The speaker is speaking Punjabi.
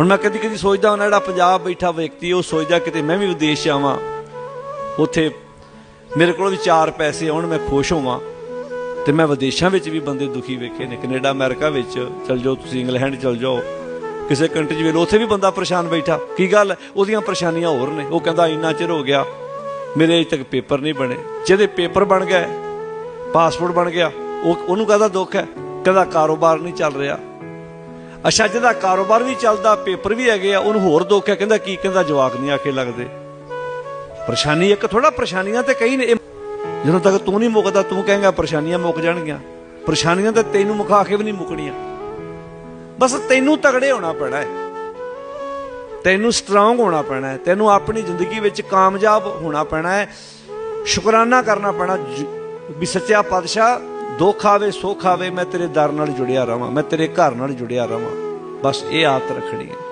ਹੁਣ ਮੈਂ ਕਦੀ ਕਦੀ ਸੋਚਦਾ ਹਾਂ ਜਿਹੜਾ ਪੰਜਾਬ ਬੈਠਾ ਵਿਅਕਤੀ, ਉਹ ਸੋਚਦਾ ਕਿਤੇ ਮੈਂ ਵੀ ਵਿਦੇਸ਼ ਜਾਵਾਂ ਉੱਥੇ ਮੇਰੇ ਕੋਲ ਵੀ ਚਾਰ ਪੈਸੇ ਆਉਣ ਮੈਂ ਖੁਸ਼ ਹੋਵਾਂ। ਤੇ ਮੈਂ ਵਿਦੇਸ਼ਾਂ ਵਿੱਚ ਵੀ ਬੰਦੇ ਦੁਖੀ ਵੇਖੇ ਨੇ, ਕੈਨੇਡਾ, ਅਮਰੀਕਾ ਵਿੱਚ। ਚਲ ਜਾਓ ਤੁਸੀਂ, ਇੰਗਲੈਂਡ ਚਲ ਜਾਓ। ਕਿਸੇ ਕੰਟਰੀ 'ਚ ਵੇਖ ਲਓ, ਉੱਥੇ ਵੀ ਬੰਦਾ ਪਰੇਸ਼ਾਨ ਬੈਠਾ। ਕੀ ਗੱਲ? ਉਹਦੀਆਂ ਪਰੇਸ਼ਾਨੀਆਂ ਹੋਰ ਨੇ। ਉਹ ਕਹਿੰਦਾ, ਇੰਨਾ ਚਿਰ ਹੋ ਗਿਆ, ਮੇਰੇ ਅਜੇ ਤੱਕ ਪੇਪਰ ਨਹੀਂ ਬਣੇ। ਜਿਹਦੇ ਪੇਪਰ ਬਣ ਗਏ, ਪਾਸਪੋਰਟ ਬਣ ਗਿਆ, ਉਹ, ਉਹਨੂੰ ਕਹਦਾ ਦੁੱਖ ਹੈ? ਕਹਿੰਦਾ, ਕਾਰੋਬਾਰ ਨਹੀਂ ਚੱਲ ਰਿਹਾ। ਅੱਛਾ ਜਿਹਦਾ ਕਾਰੋਬਾਰ ਵੀ ਚੱਲਦਾ, ਪੇਪਰ ਵੀ ਹੈਗੇ ਆ, ਉਹਨੂੰ ਹੋਰ ਦੁੱਖ ਕਹਿੰਦਾ ਕੀ, ਕਹਿੰਦਾ ਜਵਾਕ ਨਹੀਂ ਆਖੇ ਲੱਗਦੇ। ਪਰੇਸ਼ਾਨੀ ਇੱਕ ਥੋੜਾ ਪਰੇਸ਼ਾਨੀਆਂ ਤੇ ਕਈ ਨੇ ਜਦੋਂ ਤੱਕ ਤੂੰ ਨਹੀਂ ਮੁੱਕਦਾ, ਤੂੰ ਕਹੇਂਗਾ ਪਰੇਸ਼ਾਨੀਆਂ ਮੁੱਕ ਜਾਣਗੀਆਂ। ਪਰੇਸ਼ਾਨੀਆਂ ਤਾਂ ਤੈਨੂੰ ਮੁਕਾ ਕੇ ਵੀ ਨਹੀਂ ਮੁੱਕਣੀਆਂ। ਬਸ ਤੈਨੂੰ ਤਗੜੇ ਹੋਣਾ ਪੈਣਾ ਹੈ। ਤੈਨੂੰ ਸਟਰੋਂਗ ਹੋਣਾ ਪੈਣਾ ਹੈ। ਤੈਨੂੰ ਆਪਣੀ ਜ਼ਿੰਦਗੀ ਵਿੱਚ ਕਾਮਯਾਬ ਹੋਣਾ ਪੈਣਾ ਹੈ। ਸ਼ੁਕਰਾਨਾ ਕਰਨਾ ਪੈਣਾ। ਵੀ ਸੱਚਾ ਪਾਤਸ਼ਾਹ ਦੁੱਖ ਆਵੇ ਸੁੱਖ ਆਵੇ ਮੈਂ ਤੇਰੇ ਦਰ ਨਾਲ ਜੁੜਿਆ ਰਵਾਂ, ਮੈਂ ਤੇਰੇ ਘਰ ਨਾਲ ਜੁੜਿਆ ਰਵਾਂ। ਬਸ ਇਹ ਆਦਤ ਰੱਖਣੀ ਹੈ।